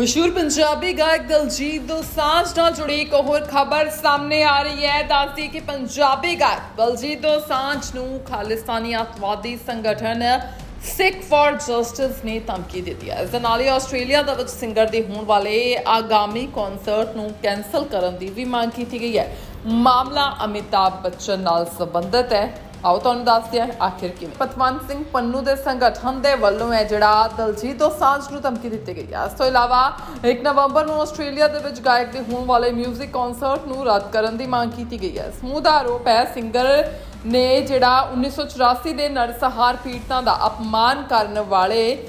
ਮਸ਼ਹੂਰ ਪੰਜਾਬੀ ਗਾਇਕ ਦਲਜੀਤ ਦੋਸਾਂਝ ਨਾਲ ਜੁੜੀ ਇੱਕ ਹੋਰ ਖਬਰ ਸਾਹਮਣੇ ਆ ਰਹੀ ਹੈ। ਦੱਸਦੀ ਕਿ ਪੰਜਾਬੀ ਗਾਇਕ ਦਲਜੀਤ ਦੋਸਾਂਝ ਨੂੰ ਖਾਲਿਸਤਾਨੀ ਅੱਤਵਾਦੀ ਸੰਗਠਨ ਸਿੱਖ ਫॉर ਜਸਟਿਸ ਨੇ ਧਮਕੀ ਦਿੱਤੀ ਹੈ। ਇਸ ਦੇ ਨਾਲ ਹੀ ਆਸਟ੍ਰੇਲੀਆ ਦੇ ਵਿੱਚ ਸਿੰਗਰ ਦੇ ਹੋਣ ਵਾਲੇ ਆਗਾਮੀ ਕਨਸਰਟ ਨੂੰ ਕੈਨਸਲ ਕਰਨ ਦੀ ਵੀ ਮੰਗ ਕੀਤੀ ਗਈ ਹੈ। ਮਾਮਲਾ ਅਮਿਤਾਭ ਬੱਚਨ ਨਾਲ ਸੰਬੰਧਿਤ ਹੈ। ਆਓ ਤੁਹਾਨੂੰ ਦੱਸਦੇ ਹਾਂ ਆਖਿਰ ਕਿਵੇਂ। ਪਤਵੰਤ ਸਿੰਘ ਪੰਨੂ ਦੇ ਸੰਗਠਨ ਦੇ ਵੱਲੋਂ ਹੈ ਜਿਹੜਾ ਦਲਜੀਤ ਦੋਸਾਂਝ ਨੂੰ ਧਮਕੀ ਦਿੱਤੀ ਗਈ ਹੈ। ਇਸ ਤੋਂ ਇਲਾਵਾ 1 ਨਵੰਬਰ ਨੂੰ ਆਸਟ੍ਰੇਲੀਆ ਦੇ ਵਿੱਚ ਗਾਇਕ ਦੇ ਹੋਣ ਵਾਲੇ 뮤직 ਕਨਸਰਟ ਨੂੰ ਰੱਦ ਕਰਨ ਦੀ ਮੰਗ ਕੀਤੀ ਗਈ ਹੈ। ਸਮੂਹ ਦਾ ਆਰੋਪ ਹੈ ਸਿੰਗਰ ਨੇ ਜਿਹੜਾ 1984 ਦੇ ਨਰਸਹਾਰ ਪੀੜਤਾਂ ਦਾ ਅਪਮਾਨ ਕਰਨ ਵਾਲੇ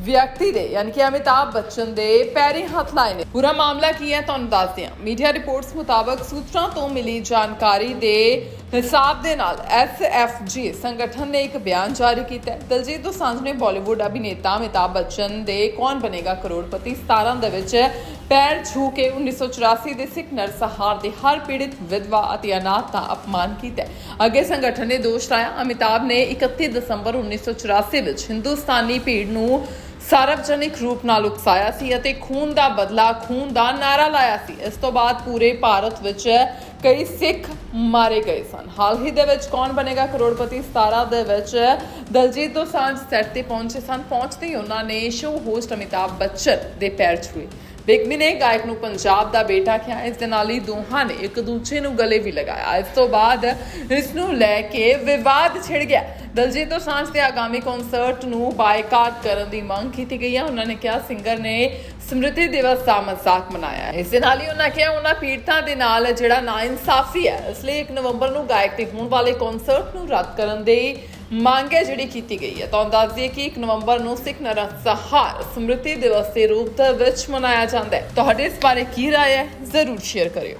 ਵਿਅਕਤੀ ਦੇ, ਯਾਨੀ ਕਿ ਅਮਿਤਾਭ ਬੱਚਨ ਦੇ ਪੈਰੀ ਹੱਥ ਲਾਏ ਨੇ। ਪੂਰਾ ਮਾਮਲਾ ਕੀ ਹੈ, ਤੁਹਾਨੂੰ ਦੱਸਦੇ ਹਾਂ। ਮੀਡੀਆ ਰਿਪੋਰਟਸ ਮੁਤਾਬਕ ਸੂਤਰਾਂ ਤੋਂ ਮਿਲੀ ਜਾਣਕਾਰੀ ਦੇ ਹਿਸਾਬ ਦੇ ਨਾਲ SFG ਸੰਗਠਨ ਨੇ ਇੱਕ ਬਿਆਨ ਜਾਰੀ ਕੀਤਾ ਹੈ। ਦਲਜੀਤ ਦੋਸਾਂਝ ਨੇ ਬਾਲੀਵੁੱਡ ਅਭਿਨੇਤਾ ਅਮਿਤਾਭ ਬੱਚਨ ਦੇ ਕੌਣ ਬਣੇਗਾ ਕਰੋੜਪਤੀ? 17 ਦੇ ਵਿੱਚ ਪੈਰ ਛੂ ਕੇ 1984 ਦੇ ਸਿੱਖ ਨਰਸਹਾਰ ਦੇ ਹਰ ਪੀੜਿਤ ਵਿਧਵਾ ਅਤੇ ਅਨਾਥ ਦਾ ਅਪਮਾਨ ਕੀਤਾ ਅੱਗੇ ਸੰਗਠਨ ਨੇ ਦੋਸ਼ ਲਾਇਆ ਅਮਿਤਾਬ ਨੇ 31 ਦਸੰਬਰ 1984 ਵਿੱਚ ਹਿੰਦੁਸਤਾਨੀ ਭੀੜ ਨੂੰ ਸਾਰਵਜਨਿਕ ਰੂਪ ਨਾਲ ਉਕਸਾਇਆ ਸੀ ਅਤੇ ਖੂਨ ਦਾ ਬਦਲਾ, ਖੂਨ ਦਾ ਨਾਰਾ ਲਾਇਆ ਸੀ। ਇਸ ਤੋਂ ਬਾਅਦ ਪੂਰੇ ਭਾਰਤ ਵਿੱਚ ਕਈ ਸਿੱਖ ਮਾਰੇ ਗਏ ਸਨ। ਹਾਲ ਹੀ ਦੇ ਵਿੱਚ ਕੌਣ ਬਣੇਗਾ ਕਰੋੜਪਤੀ? 17 ਦੇ ਵਿੱਚ ਦਲਜੀਤ ਦੋਸਾਂਝ ਸੈੱਟ ਤੇ ਪਹੁੰਚੇ ਸਨ। ਪਹੁੰਚਦੇ ਹੀ ਉਹਨਾਂ ਨੇ ਸ਼ੋ ਹੋਸਟ ਅਮਿਤਾਭ ਬੱਚਨ ਦੇ ਪੈਰ ਛੂਏ। ਬਿਗਮੀ ਨੇ ਗਾਇਕ ਨੂੰ ਪੰਜਾਬ ਦਾ ਬੇਟਾ ਕਿਹਾ। ਇਸ ਦੇ ਨਾਲ ਹੀ ਦੋਹਾਂ ਨੇ ਇੱਕ ਦੂਜੇ ਨੂੰ ਗਲੇ ਵੀ ਲਗਾਇਆ। ਇਸ ਤੋਂ ਬਾਅਦ ਇਸ ਨੂੰ ਲੈ ਕੇ ਵਿਵਾਦ ਛਿੜ ਗਿਆ। ਦਲਜੀਤ ਦੋਸਾਂਝ ਦੇ ਆਗਾਮੀ ਕਨਸਰਟ ਨੂੰ ਬਾਈਕਾਟ ਕਰਨ ਦੀ ਮੰਗ ਕੀਤੀ ਗਈ ਹੈ। ਉਹਨਾਂ ਨੇ ਕਿਹਾ ਸਿੰਗਰ ਨੇ ਸਮ੍ਰਿਤੀ ਦਿਵਸ ਦਾ ਮਜ਼ਾਕ ਮਨਾਇਆ ਇਸ ਦੇ ਨਾਲ ਹੀ ਉਹਨਾਂ ਕਿਹਾ, ਉਹਨਾਂ ਪੀੜਤਾਂ ਦੇ ਨਾਲ ਜਿਹੜਾ ਨਾਇਨਸਾਫੀ ਹੈ, ਇਸ ਲਈ 1 ਨਵੰਬਰ ਨੂੰ ਗਾਇਕ ਦੇ ਹੋਣ ਵਾਲੇ ਕਨਸਰਟ ਨੂੰ ਰੱਦ ਕਰਨ ਦੇ ਮੰਗ ਹੈ ਜਿਹੜੀ ਕੀਤੀ ਗਈ ਹੈ। ਤੁਹਾਨੂੰ ਦੱਸ ਦਈਏ ਕਿ 1 ਨਵੰਬਰ ਨੂੰ ਸਿੱਖ ਨਰਸਹਾਰ ਸਮ੍ਰਿਤੀ ਦਿਵਸ ਦੇ ਰੂਪ ਦੇ ਵਿੱਚ ਮਨਾਇਆ ਜਾਂਦਾ ਹੈ। ਤੁਹਾਡੇ ਇਸ ਬਾਰੇ ਕੀ ਰਾਏ ਹੈ? ਜ਼ਰੂਰ ਸ਼ੇਅਰ ਕਰਿਓ।